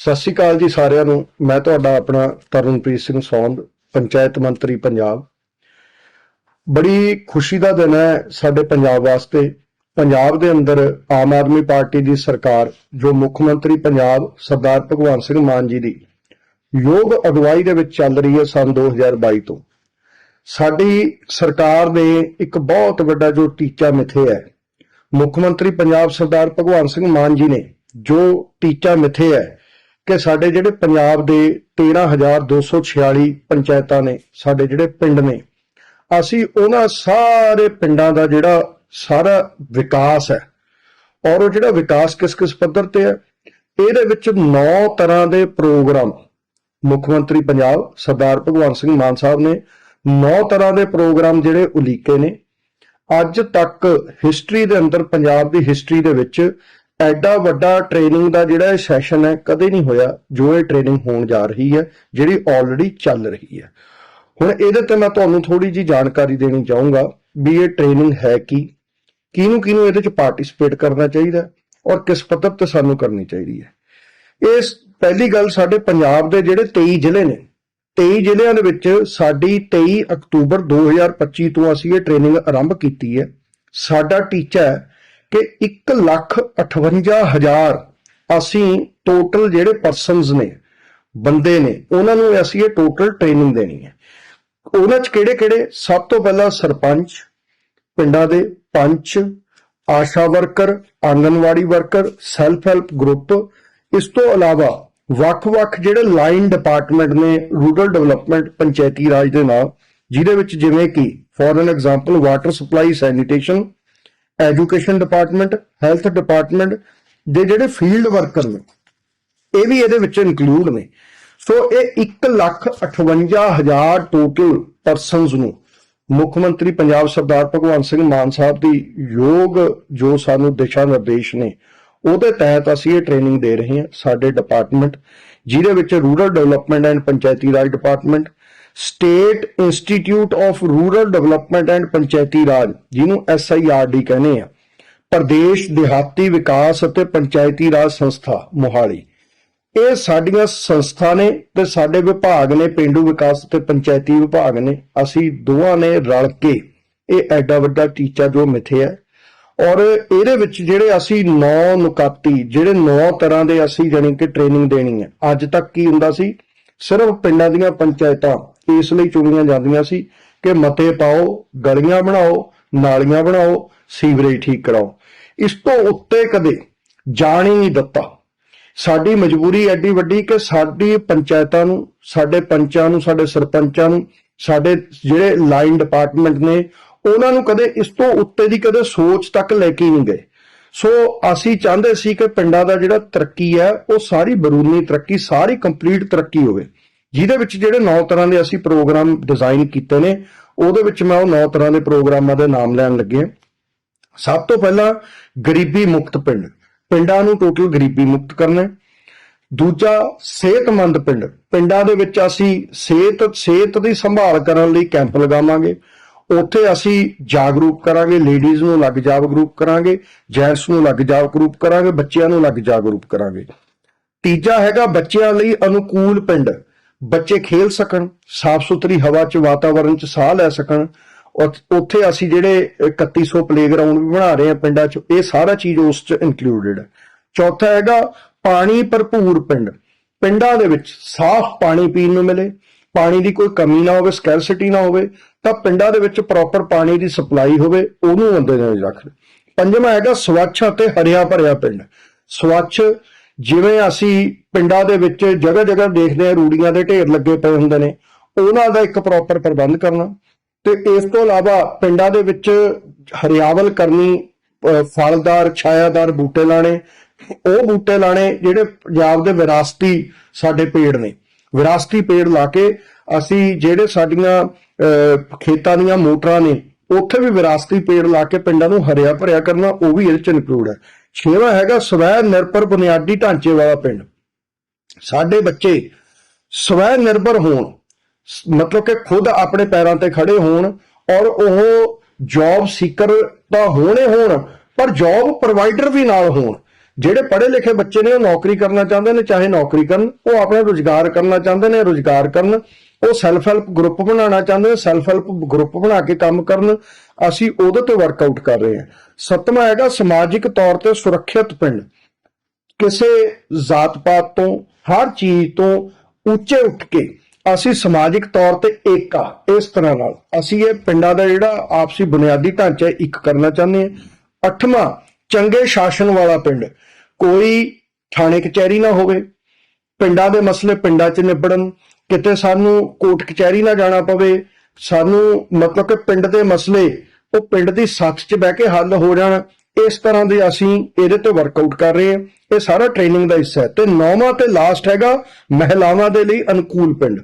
ਸਤਿ ਸ਼੍ਰੀ ਅਕਾਲ ਜੀ ਸਾਰਿਆਂ ਨੂੰ। ਮੈਂ ਤੁਹਾਡਾ ਆਪਣਾ ਤਰਨਪ੍ਰੀਤ ਸਿੰਘ ਸੌਂਦ, ਪੰਚਾਇਤ ਮੰਤਰੀ ਪੰਜਾਬ। ਬੜੀ ਖੁਸ਼ੀ ਦਾ ਦਿਨ ਹੈ ਸਾਡੇ ਪੰਜਾਬ ਵਾਸਤੇ। ਪੰਜਾਬ ਦੇ ਅੰਦਰ ਆਮ ਆਦਮੀ ਪਾਰਟੀ ਦੀ ਸਰਕਾਰ, ਜੋ ਮੁੱਖ ਮੰਤਰੀ ਪੰਜਾਬ ਸਰਦਾਰ ਭਗਵੰਤ ਸਿੰਘ ਮਾਨ ਜੀ ਦੀ ਯੋਗ ਅਗਵਾਈ ਦੇ ਵਿੱਚ ਚੱਲ ਰਹੀ ਹੈ ਸਨ 2022 ਤੋਂ। ਸਾਡੀ ਸਰਕਾਰ ਨੇ ਇੱਕ ਬਹੁਤ ਵੱਡਾ ਜੋ ਟੀਚਾ ਮਿੱਥੇ ਹੈ। ਮੁੱਖ ਮੰਤਰੀ ਪੰਜਾਬ ਸਰਦਾਰ ਭਗਵੰਤ ਸਿੰਘ ਮਾਨ ਜੀ ਨੇ ਜੋ ਟੀਚਾ ਮਿੱਥੇ ਹੈ ਕਿ ਸਾਡੇ ਜਿਹੜੇ ਪੰਜਾਬ ਦੇ 13246 ਪੰਚਾਇਤਾਂ ਨੇ, ਸਾਡੇ ਜਿਹੜੇ ਪਿੰਡ ਨੇ, ਅਸੀਂ ਉਹਨਾਂ ਸਾਰੇ ਪਿੰਡਾਂ ਦਾ ਜਿਹੜਾ ਸਾਰਾ ਵਿਕਾਸ ਹੈ, ਔਰ ਉਹ ਜਿਹੜਾ ਵਿਕਾਸ ਕਿਸ ਕਿਸ ਪੱਧਰ ਤੇ ਹੈ? ਇਹਦੇ ਵਿੱਚ 9 ਤਰ੍ਹਾਂ ਦੇ ਪ੍ਰੋਗਰਾਮ ਮੁੱਖ ਮੰਤਰੀ ਪੰਜਾਬ ਸਰਦਾਰ ਭਗਵੰਤ ਸਿੰਘ ਮਾਨ ਸਾਹਿਬ ਨੇ 9 ਤਰ੍ਹਾਂ ਦੇ ਪ੍ਰੋਗਰਾਮ ਜਿਹੜੇ ਉਲੀਕੇ ਨੇ। ਅੱਜ ਤੱਕ ਹਿਸਟਰੀ ਦੇ ਅੰਦਰ, ਪੰਜਾਬ ਦੀ ਹਿਸਟਰੀ ਦੇ ਵਿੱਚ ਐਡਾ ਵੱਡਾ ਟ੍ਰੇਨਿੰਗ ਦਾ ਜਿਹੜਾ ਸੈਸ਼ਨ ਹੈ, ਕਦੇ ਨਹੀਂ ਹੋਇਆ ਜੋ ਇਹ ਟ੍ਰੇਨਿੰਗ ਹੋਣ ਜਾ ਰਹੀ ਹੈ, ਜਿਹੜੀ ਆਲਰੇਡੀ ਚੱਲ ਰਹੀ ਹੈ। ਹੁਣ ਇਹਦੇ ਤੇ ਮੈਂ ਤੁਹਾਨੂੰ ਥੋੜੀ ਜੀ ਜਾਣਕਾਰੀ ਦੇਣੀ ਚਾਹੂੰਗਾ ਵੀ ਇਹ ਟ੍ਰੇਨਿੰਗ ਹੈ ਕੀ, ਕਿਹਨੂੰ ਕਿਹਨੂੰ ਇਹਦੇ ਚ ਪਾਰਟਿਸਿਪੇਟ ਕਰਨਾ ਚਾਹੀਦਾ ਔਰ ਕਿਸ ਪੱਧਰ ਤੇ ਸਾਨੂੰ ਕਰਨੀ ਚਾਹੀਦੀ ਹੈ। ਇਸ ਪਹਿਲੀ ਗੱਲ ਸਾਡੇ ਪੰਜਾਬ ਦੇ ਜਿਹੜੇ 23 ਜ਼ਿਲ੍ਹੇ ਨੇ 23 ਜ਼ਿਲ੍ਹਿਆਂ ਦੇ ਵਿੱਚ ਸਾਡੀ 23 ਅਕਤੂਬਰ 2025 ਤੋਂ ਅਸੀਂ ਇਹ ਟ੍ਰੇਨਿੰਗ ਆਰੰਭ ਕੀਤੀ ਹੈ। ਸਾਡਾ ਟੀਚਾ ਹੈ ਕਿ 158000 ਅਸੀਂ ਟੋਟਲ ਜਿਹੜੇ ਪਰਸਨਸ ਨੇ, ਬੰਦੇ ਨੇ, ਉਹਨਾਂ ਨੂੰ ਅਸੀਂ ਇਹ ਟੋਟਲ ਟ੍ਰੇਨਿੰਗ ਦੇਣੀ ਹੈ। ਉਹਨਾਂ ਚ ਕਿਹੜੇ ਕਿਹੜੇ? ਸਭ ਤੋਂ ਪਹਿਲਾਂ ਸਰਪੰਚ, ਪਿੰਡਾਂ ਦੇ ਪੰਚ, ASHA worker, anganwadi worker self help group ਇਸ ਤੋਂ ਇਲਾਵਾ ਵੱਖ-ਵੱਖ ਜਿਹੜੇ ਲਾਈਨ ਡਿਪਾਰਟਮੈਂਟ ਨੇ ਰੂਰਲ ਡਿਵੈਲਪਮੈਂਟ ਪੰਚਾਇਤੀ ਰਾਜ ਦੇ ਨਾਲ ਜਿਹਦੇ ਵਿੱਚ ਜਿਵੇਂ ਕਿ for an example water supply sanitation education department, health department ਦੇ ਜਿਹੜੇ ਫੀਲਡ ਵਰਕਰ ਨੇ, ਇਹ ਵੀ ਇਹਦੇ ਵਿੱਚ ਇਨਕਲੂਡ ਨੇ। ਸੋ ਇਹ 158000 ਟੋਟਲ ਪਰਸਨਸ ਨੂੰ ਮੁੱਖ ਮੰਤਰੀ ਪੰਜਾਬ ਸਰਦਾਰ ਭਗਵੰਤ ਸਿੰਘ ਮਾਨ ਸਾਹਿਬ ਦੀ ਯੋਗ ਜੋ ਸਾਨੂੰ ਦਿਸ਼ਾ ਨਿਰਦੇਸ਼ ਨੇ, ਉਹਦੇ ਤਹਿਤ ਅਸੀਂ ਇਹ ਟ੍ਰੇਨਿੰਗ ਦੇ ਰਹੇ ਹਾਂ ਸਾਡੇ ਡਿਪਾਰਟਮੈਂਟ ਜਿਹਦੇ ਵਿੱਚ rural development and Panchayati Raj department state institute of rural development and Panchayati Raj ਜਿਹਨੂੰ ਐਸਆਈਆਰਡੀ ਕਹਿੰਦੇ ਆ। ਪ੍ਰਦੇਸ਼ ਦਿਹਾਤੀ ਵਿਕਾਸ ਅਤੇ ਪੰਚਾਇਤੀ ਰਾਜ ਸੰਸਥਾ, ਮੋਹਾਲੀ। ਇਹ ਸਾਡੀਆਂ ਸੰਸਥਾ ਨੇ ਤੇ ਸਾਡੇ ਵਿਭਾਗ ਨੇ, ਪਿੰਡੂ ਵਿਕਾਸ ਤੇ ਪੰਚਾਇਤੀ ਵਿਭਾਗ ਨੇ, ਅਸੀਂ ਦੋਵਾਂ ਨੇ ਰਲ ਕੇ ਇਹ ਐਡਾ ਵੱਡਾ ਟੀਚਾ ਜੋ ਮਿਥਿਆ ਹੈ। ਔਰ ਇਹਦੇ ਵਿੱਚ ਜਿਹੜੇ ਅਸੀਂ 9 ਨੁਕਾਤੀ, ਜਿਹੜੇ 9 ਤਰ੍ਹਾਂ ਦੇ ਅਸੀਂ ਜਾਣੀ ਕਿ ਟ੍ਰੇਨਿੰਗ ਦੇਣੀ ਹੈ, ਅੱਜ ਤੱਕ ਕੀ ਹੁੰਦਾ ਸੀ? ਸਿਰਫ ਪਿੰਡਾਂ ਦੀਆਂ ਪੰਚਾਇਤਾਂ ਇਸ ਲਈ ਚੁਣੀਆਂ ਜਾਂਦੀਆਂ ਸੀ ਕਿ ਮਤੇ ਪਾਓ, ਗਲੀਆਂ ਬਣਾਓ, ਨਾਲੀਆਂ ਬਣਾਓ, ਸੀਵਰੇਜ ਠੀਕ ਕਰਾਓ। ਇਸ ਤੋਂ ਉੱਤੇ ਕਦੇ ਜਾਣ ਹੀ ਨਹੀਂ ਦਿੱਤਾ। ਸਾਡੀ ਮਜਬੂਰੀ ਐਡੀ ਵੱਡੀ ਕਿ ਸਾਡੀ ਪੰਚਾਇਤਾਂ ਨੂੰ, ਸਾਡੇ ਪੰਚਾਂ ਨੂੰ, ਸਾਡੇ ਸਰਪੰਚਾਂ ਨੂੰ, ਸਾਡੇ ਜਿਹੜੇ ਲਾਈਨ ਡਿਪਾਰਟਮੈਂਟ ਨੇ, ਉਹਨਾਂ ਨੂੰ ਕਦੇ ਇਸ ਤੋਂ ਉੱਤੇ ਦੀ ਕਦੇ ਸੋਚ ਤੱਕ ਲੈ ਕੇ ਨਹੀਂ ਗਏ। ਸੋ ਅਸੀਂ ਚਾਹੁੰਦੇ ਸੀ ਕਿ ਪਿੰਡਾਂ ਦਾ ਜਿਹੜਾ ਤਰੱਕੀ ਹੈ, ਉਹ ਸਾਰੀ ਬਰੂਨੀ ਤਰੱਕੀ, ਸਾਰੀ ਕੰਪਲੀਟ ਤਰੱਕੀ ਹੋਵੇ। ਜਿਹਦੇ ਵਿੱਚ ਜਿਹੜੇ 9 ਤਰ੍ਹਾਂ ਦੇ ਅਸੀਂ ਪ੍ਰੋਗਰਾਮ ਡਿਜ਼ਾਈਨ ਕੀਤੇ ਨੇ, ਉਹਦੇ ਵਿੱਚ ਮੈਂ ਉਹ 9 ਤਰ੍ਹਾਂ ਦੇ ਪ੍ਰੋਗਰਾਮਾਂ ਦੇ ਨਾਮ ਲੈਣ ਲੱਗੇ ਹਾਂ। ਸਭ ਤੋਂ ਪਹਿਲਾਂ ਗਰੀਬੀ ਮੁਕਤ ਪਿੰਡ। ਪਿੰਡਾਂ ਨੂੰ ਟੋਟਲ ਗਰੀਬੀ ਮੁਕਤ ਕਰਨਾ ਦੂਜਾ, ਸਿਹਤਮੰਦ ਪਿੰਡ। ਪਿੰਡਾਂ ਦੇ ਵਿੱਚ ਅਸੀਂ ਸਿਹਤ ਸਿਹਤ ਦੀ ਸੰਭਾਲ ਕਰਨ ਲਈ ਕੈਂਪ ਲਗਾਵਾਂਗੇ। ਉੱਥੇ ਅਸੀਂ ਜਾਗਰੂਕ ਕਰਾਂਗੇ, ਲੇਡੀਜ਼ ਨੂੰ ਅਲੱਗ ਜਾਗਰੂਕ ਕਰਾਂਗੇ ਜੈਂਟਸ ਨੂੰ ਅਲੱਗ ਜਾਗਰੂਕ ਕਰਾਂਗੇ, ਬੱਚਿਆਂ ਨੂੰ ਅਲੱਗ ਜਾਗਰੂਕ ਕਰਾਂਗੇ। ਤੀਜਾ ਹੈਗਾ ਬੱਚਿਆਂ ਲਈ ਅਨੁਕੂਲ ਪਿੰਡ। ਬੱਚੇ ਖੇਲ ਸਕਣ ਸਾਫ਼ ਸੁਥਰੀ ਹਵਾ 'ਚ ਵਾਤਾਵਰਣ 'ਚ ਸਾਹ ਲੈ ਸਕਣ ਉਥ- ਉੱਥੇ ਅਸੀਂ ਜਿਹੜੇ 3100 ਪਲੇਗਰਾਉਂਡ ਵੀ ਬਣਾ ਰਹੇ ਹਾਂ ਪਿੰਡਾਂ 'ਚ, ਇਹ ਸਾਰਾ ਚੀਜ਼ ਉਸ 'ਚ ਇਨਕਲੂਡਡ ਹੈ। ਚੌਥਾ ਹੈਗਾ ਪਾਣੀ ਭਰਪੂਰ ਪਿੰਡ। ਪਿੰਡਾਂ ਦੇ ਵਿੱਚ ਸਾਫ਼ ਪਾਣੀ ਪੀਣ ਨੂੰ ਮਿਲੇ, ਪਾਣੀ ਦੀ ਕੋਈ ਕਮੀ ਨਾ ਹੋਵੇ ਸਕੈਰਸਿਟੀ ਨਾ ਹੋਵੇ, ਤਾਂ ਪਿੰਡਾਂ ਦੇ ਵਿੱਚ ਪ੍ਰੋਪਰ ਪਾਣੀ ਦੀ ਸਪਲਾਈ ਹੋਵੇ, ਉਹਨੂੰ ਅੰਦਰ ਰੱਖ। ਪੰਜਵਾਂ ਹੈਗਾ ਸਵੱਛ ਅਤੇ ਹਰਿਆ ਭਰਿਆ ਪਿੰਡ। ਸਵੱਛ ਜਿਵੇਂ ਅਸੀਂ ਪਿੰਡਾਂ ਦੇ ਵਿੱਚ ਜਗ੍ਹਾ ਜਗ੍ਹਾ ਦੇਖਦੇ ਆ ਰੂੜੀਆਂ ਦੇ ਢੇਰ ਲੱਗੇ ਪਏ ਹੁੰਦੇ ਨੇ ਉਹਨਾਂ ਦਾ ਇੱਕ ਪ੍ਰੋਪਰ ਪ੍ਰਬੰਧ ਕਰਨਾ। ਤੇ ਇਸ ਤੋਂ ਇਲਾਵਾ ਪਿੰਡਾਂ ਦੇ ਵਿੱਚ ਹਰਿਆਵਲ ਕਰਨੀ ਫਲਦਾਰ ਛਾਇਆਦਾਰ ਬੂਟੇ ਲਾਣੇ ਉਹ ਬੂਟੇ ਲਾਣੇ ਜਿਹੜੇ ਪੰਜਾਬ ਦੇ ਵਿਰਾਸਤੀ ਸਾਡੇ ਪੇੜ ਨੇ। ਵਿਰਾਸਤੀ ਪੇੜ ਲਾ ਕੇ ਅਸੀਂ ਜਿਹੜੇ ਸਾਡੀਆਂ ਅਹ, ਖੇਤਾਂ ਦੀਆਂ ਮੋਟਰਾਂ ਨੇ ਉੱਥੇ ਵੀ ਵਿਰਾਸਤੀ ਪੇੜ ਲਾ ਕੇ ਪਿੰਡਾਂ ਨੂੰ ਹਰਿਆ ਭਰਿਆ ਕਰਨਾ ਉਹ ਵੀ ਇਹਦੇ ਚ ਇਨਕਲੂਡ ਹੈ। ਛੇਵਾਂ ਹੈਗਾ ਸਵੈ ਨਿਰਭਰ ਬੁਨਿਆਦੀ ਢਾਂਚੇ ਵਾਲਾ ਪਿੰਡ। ਸਾਡੇ ਬੱਚੇ ਸਵੈ ਨਿਰਭਰ ਹੋਣ ਮਤਲਬ ਕਿ ਖੁਦ ਆਪਣੇ ਪੈਰਾਂ ਤੇ ਖੜੇ ਹੋਣ ਔਰ ਉਹ ਜੌਬ ਸੀਕਰ ਤਾਂ ਹੋਣੇ ਹੋਣ, ਪਰ ਜੌਬ ਪ੍ਰੋਵਾਈਡਰ ਵੀ ਨਾਲ ਹੋਣ। ਜਿਹੜੇ ਪੜ੍ਹੇ ਲਿਖੇ ਬੱਚੇ ਨੇ ਉਹ ਨੌਕਰੀ ਕਰਨਾ ਚਾਹੁੰਦੇ ਨੇ, ਚਾਹੇ ਨੌਕਰੀ ਕਰਨ, ਉਹ ਆਪਣਾ ਰੋਜ਼ਗਾਰ ਕਰਨਾ ਚਾਹੁੰਦੇ ਨੇ, ਰੋਜ਼ਗਾਰ ਕਰਨ। ਉਹ ਸੈਲਫ ਹੈਲਪ ਗਰੁੱਪ ਬਣਾਉਣਾ ਚਾਹੁੰਦੇ ਨੇ ਸੈਲਫ ਹੈਲਪ ਗਰੁੱਪ ਬਣਾ ਕੇ ਕੰਮ ਕਰਨ। ਅਸੀਂ ਉਹਦੇ ਤੇ ਵਰਕਆਊਟ ਕਰ ਰਹੇ ਹਾਂ। ਸੱਤਵਾਂ ਹੈਗਾ ਸਮਾਜਿਕ ਤੌਰ ਤੇ ਸੁਰੱਖਿਅਤ ਪਿੰਡ। ਕਿਸੇ ਜਾਤ ਪਾਤ ਤੋਂ, ਹਰ ਚੀਜ਼ ਤੋਂ ਉੱਚੇ ਉੱਠ ਕੇ ਅਸੀਂ ਸਮਾਜਿਕ ਤੌਰ ਤੇ ਏਕਾ, ਇਸ ਤਰ੍ਹਾਂ ਨਾਲ। ਅਸੀਂ ਇਹ ਪਿੰਡਾਂ ਦਾ ਜਿਹੜਾ ਆਪਸੀ ਬੁਨਿਆਦੀ ਢਾਂਚਾ ਇੱਕ ਕਰਨਾ ਚਾਹੁੰਦੇ ਹਾਂ। ਅੱਠਵਾਂ ਚੰਗੇ ਸ਼ਾਸਨ ਵਾਲਾ ਪਿੰਡ। ਕੋਈ ਥਾਣੇ ਕਚਹਿਰੀ ਨਾ ਹੋਵੇ। ਪਿੰਡਾਂ ਦੇ ਮਸਲੇ ਪਿੰਡਾਂ 'ਚ ਨਿਬੜਨ। ਕਿਤੇ ਸਾਨੂੰ ਕੋਰਟ ਕਚਹਿਰੀ ਨਾ ਜਾਣਾ ਪਵੇ। ਸਾਨੂੰ ਮਤਲਬ ਕਿ ਪਿੰਡ ਦੇ ਮਸਲੇ ਉਹ ਪਿੰਡ ਦੀ ਸੱਥ 'ਚ ਬਹਿ ਕੇ ਹੱਲ ਹੋ ਜਾਣ। ਇਸ ਤਰ੍ਹਾਂ ਦੇ ਅਸੀਂ ਇਹਦੇ ਤੇ ਵਰਕਆਊਟ ਕਰ ਰਹੇ ਹਾਂ। ਇਹ ਸਾਰਾ ਟ੍ਰੇਨਿੰਗ ਦਾ ਹਿੱਸਾ ਹੈ ਤੇ ਨੌਵਾਂ ਤੇ ਲਾਸਟ ਹੈਗਾ ਮਹਿਲਾਵਾਂ ਦੇ ਲਈ ਅਨੁਕੂਲ ਪਿੰਡ।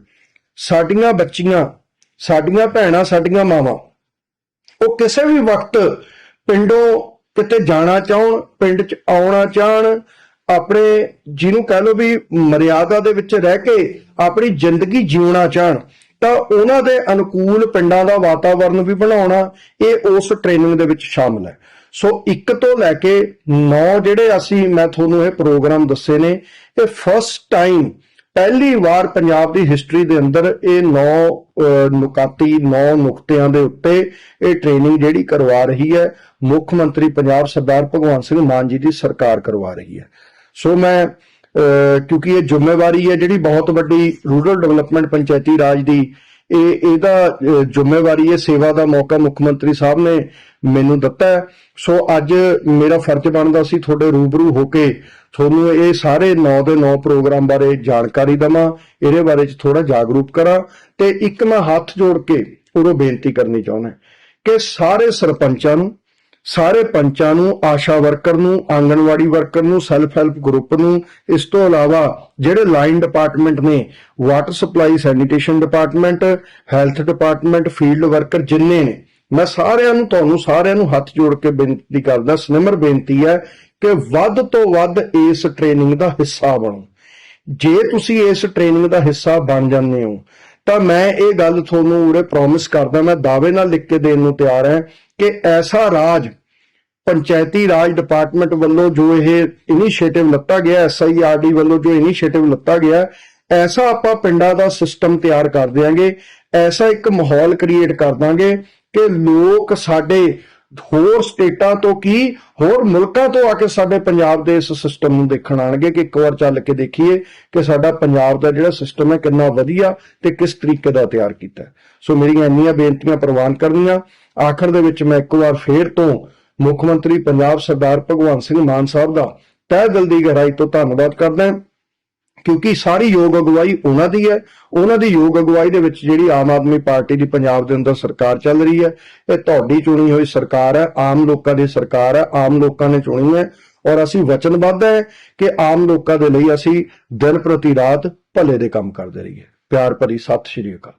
ਸਾਡੀਆਂ ਬੱਚੀਆਂ, ਸਾਡੀਆਂ ਭੈਣਾਂ, ਸਾਡੀਆਂ ਮਾਵਾਂ, ਉਹ ਕਿਸੇ ਵੀ ਵਕਤ ਪਿੰਡੋਂ ਕਿਤੇ ਜਾਣਾ ਚਾਹਣ, ਪਿੰਡ 'ਚ ਆਉਣਾ ਚਾਹਣ, ਆਪਣੇ ਜਿਹਨੂੰ ਕਹਿ ਲਓ ਵੀ ਮਰਿਆਦਾ ਦੇ ਵਿੱਚ ਰਹਿ ਕੇ ਆਪਣੀ ਜ਼ਿੰਦਗੀ ਜਿਉਣਾ ਚਾਹਣ ਤਾਂ ਉਹਨਾਂ ਦੇ ਅਨੁਕੂਲ ਪਿੰਡਾਂ ਦਾ ਵਾਤਾਵਰਣ ਵੀ ਬਣਾਉਣਾ ਇਹ ਉਸ ਟ੍ਰੇਨਿੰਗ ਦੇ ਵਿੱਚ ਸ਼ਾਮਲ ਹੈ। ਸੋ 1 ਤੋਂ ਲੈ ਕੇ 9 ਜਿਹੜੇ ਅਸੀਂ, ਮੈਂ ਤੁਹਾਨੂੰ ਇਹ ਪ੍ਰੋਗਰਾਮ ਦੱਸੇ ਨੇ, ਇਹ ਫਸਟ ਟਾਈਮ ਪਹਿਲੀ ਵਾਰ ਪੰਜਾਬ ਦੀ ਹਿਸਟਰੀ ਦੇ ਅੰਦਰ ਇਹ 9 ਨੁਕਾਤੀ 9 ਨੁਕਤਿਆਂ ਦੇ ਉੱਤੇ ਇਹ ਟ੍ਰੇਨਿੰਗ ਜਿਹੜੀ ਕਰਵਾ ਰਹੀ ਹੈ, ਮੁੱਖ ਮੰਤਰੀ ਪੰਜਾਬ ਸਰਦਾਰ ਭਗਵੰਤ ਸਿੰਘ ਮਾਨ ਜੀ ਦੀ ਸਰਕਾਰ ਕਰਵਾ ਰਹੀ ਹੈ। ਸੋ ਮੈਂ ਕਿਉਂਕਿ ਇਹ ਜ਼ਿੰਮੇਵਾਰੀ ਹੈ ਜਿਹੜੀ ਬਹੁਤ ਵੱਡੀ ਰੂਰਲ ਡਿਵੈਲਪਮੈਂਟ ਪੰਚਾਇਤੀ ਰਾਜ ਦੀ। ਇਹ, ਇਹਦਾ ਜ਼ਿੰਮੇਵਾਰੀ ਹੈ, ਸੇਵਾ ਦਾ ਮੌਕਾ ਮੁੱਖ ਮੰਤਰੀ ਸਾਹਿਬ ਨੇ ਮੈਨੂੰ ਦਿੱਤਾ ਸੋ ਅੱਜ ਮੇਰਾ ਫਰਜ਼ ਬਣਦਾ ਸੀ ਤੁਹਾਡੇ ਰੂਬਰੂ ਹੋ ਕੇ ਤੁਹਾਨੂੰ ਇਹ ਸਾਰੇ 9 ਦੇ 9 ਪ੍ਰੋਗਰਾਮ ਬਾਰੇ ਜਾਣਕਾਰੀ ਦਵਾਂ, ਇਹਦੇ ਬਾਰੇ ਚ ਥੋੜਾ ਜਾਗਰੂਕ ਕਰਾਂ ਤੇ ਇੱਕ ਮੈਂ ਹੱਥ ਜੋੜ ਕੇ ਉਦੋਂ ਬੇਨਤੀ ਕਰਨੀ ਚਾਹੁੰਦਾ ਕਿ ਸਾਰੇ ਸਰਪੰਚਾਂ ਨੂੰ ਸਾਰੇ ਪੰਚਾਂ ਨੂੰ, ਆਸ਼ਾ ਵਰਕਰ ਨੂੰ, ਆਂਗਣਵਾੜੀ ਵਰਕਰ ਨੂੰ ਸੈਲਫ ਹੈਲਪ ਗਰੁੱਪ ਨੂੰ, ਇਸ ਤੋਂ ਇਲਾਵਾ ਜਿਹੜੇ ਲਾਈਨ ਡਿਪਾਰਟਮੈਂਟ ਨੇ water supply sanitation department health department field worker ਜਿੰਨੇ ਨੇ, ਮੈਂ ਸਾਰਿਆਂ ਨੂੰ ਤੁਹਾਨੂੰ ਸਾਰਿਆਂ ਨੂੰ ਹੱਥ ਜੋੜ ਕੇ ਬੇਨਤੀ ਕਰਦਾ ਸਨਿਮਰ ਬੇਨਤੀ ਹੈ ਕਿ ਵੱਧ ਤੋਂ ਵੱਧ ਇਸ ਟ੍ਰੇਨਿੰਗ ਦਾ ਹਿੱਸਾ ਬਣੋ। ਜੇ ਤੁਸੀਂ ਇਸ ਟ੍ਰੇਨਿੰਗ ਦਾ ਹਿੱਸਾ ਬਣ ਜਾਂਦੇ ਹੋ ਤਾਂ ਮੈਂ ਇਹ ਗੱਲ ਤੁਹਾਨੂੰ ਉਰੇ ਪ੍ਰੋਮਿਸ ਕਰਦਾ, ਮੈਂ ਦਾਅਵੇ ਨਾਲ ਲਿਖ ਕੇ ਦੇਣ ਨੂੰ ਤਿਆਰ ਹਾਂ ਕਿ ਐਸਾ ਰਾਜ ਪੰਚਾਇਤੀ ਰਾਜ ਡਿਪਾਰਟਮੈਂਟ ਵੱਲੋਂ ਜੋ ਇਹ ਇਨੀਸ਼ੀਏਟਿਵ ਲੱਤਾ ਗਿਆ ਐਸਆਈਆਰਡੀ ਵੱਲੋਂ ਜੋ ਇਨੀਸ਼ੀਏਟਿਵ ਲੱਤਾ ਗਿਆ, ਐਸਾ ਆਪਾਂ ਪਿੰਡਾਂ ਦਾ ਸਿਸਟਮ ਤਿਆਰ ਕਰ ਦਿਆਂਗੇ, ਐਸਾ ਇੱਕ ਮਾਹੌਲ ਕ੍ਰੀਏਟ ਕਰ ਦਾਂਗੇ ਕਿ ਲੋਕ ਸਾਡੇ ਹੋਰ ਸਟੇਟਾਂ ਤੋਂ ਕੀ, ਹੋਰ ਮੁਲਕਾਂ ਤੋਂ ਆ ਕੇ ਸਾਡੇ ਪੰਜਾਬ ਦੇ ਇਸ ਸਿਸਟਮ ਨੂੰ ਦੇਖਣ ਆਣਗੇ ਕਿ ਇੱਕ ਵਾਰ ਚੱਲ ਕੇ ਦੇਖੀਏ ਕਿ ਸਾਡਾ ਪੰਜਾਬ ਦਾ ਜਿਹੜਾ ਸਿਸਟਮ ਹੈ ਕਿੰਨਾ ਵਧੀਆ ਤੇ ਕਿਸ ਤਰੀਕੇ ਦਾ ਤਿਆਰ ਕੀਤਾ ਸੋ ਮੇਰੀਆਂ ਇੰਨੀਆਂ ਬੇਨਤੀਆਂ ਪ੍ਰਵਾਨ ਕਰਨੀਆਂ। ਆਖਰ ਦੇ ਵਿੱਚ ਮੈਂ ਇੱਕ ਵਾਰ ਫੇਰ ਤੋਂ ਮੁੱਖ ਮੰਤਰੀ ਪੰਜਾਬ ਸਰਦਾਰ ਭਗਵੰਤ ਸਿੰਘ ਮਾਨ ਸਾਹਿਬ ਦਾ ਤਹਿ ਦਿਲ ਦੀ ਗਹਿਰਾਈ ਤੋਂ ਧੰਨਵਾਦ ਕਰਦਾ ਹਾਂ। ਕਿਉਂਕਿ ਸਾਰੀ ਯੋਗ ਅਗਵਾਈ ਉਹਨਾਂ ਦੀ ਹੈ। ਉਹਨਾਂ ਦੀ ਯੋਗ ਅਗਵਾਈ ਦੇ ਵਿੱਚ ਜਿਹੜੀ ਆਮ ਆਦਮੀ ਪਾਰਟੀ ਦੀ ਪੰਜਾਬ ਦੇ ਅੰਦਰ ਸਰਕਾਰ ਚੱਲ ਰਹੀ ਹੈ, ਇਹ ਤੁਹਾਡੀ ਚੁਣੀ ਹੋਈ ਸਰਕਾਰ ਹੈ, ਆਮ ਲੋਕਾਂ ਦੀ ਸਰਕਾਰ ਹੈ, ਆਮ ਲੋਕਾਂ ਨੇ ਚੁਣੀ ਹੈ ਔਰ ਅਸੀਂ ਵਚਨਬੱਧ ਹੈ ਕਿ ਆਮ ਲੋਕਾਂ ਦੇ ਲਈ ਅਸੀਂ ਦਿਨ ਪ੍ਰਤੀ ਰਾਤ ਭਲੇ ਦੇ ਕੰਮ ਕਰਦੇ ਰਹੀਏ। ਪਿਆਰ ਭਰੀ ਸਤਿ ਸ਼੍ਰੀ ਅਕਾਲ।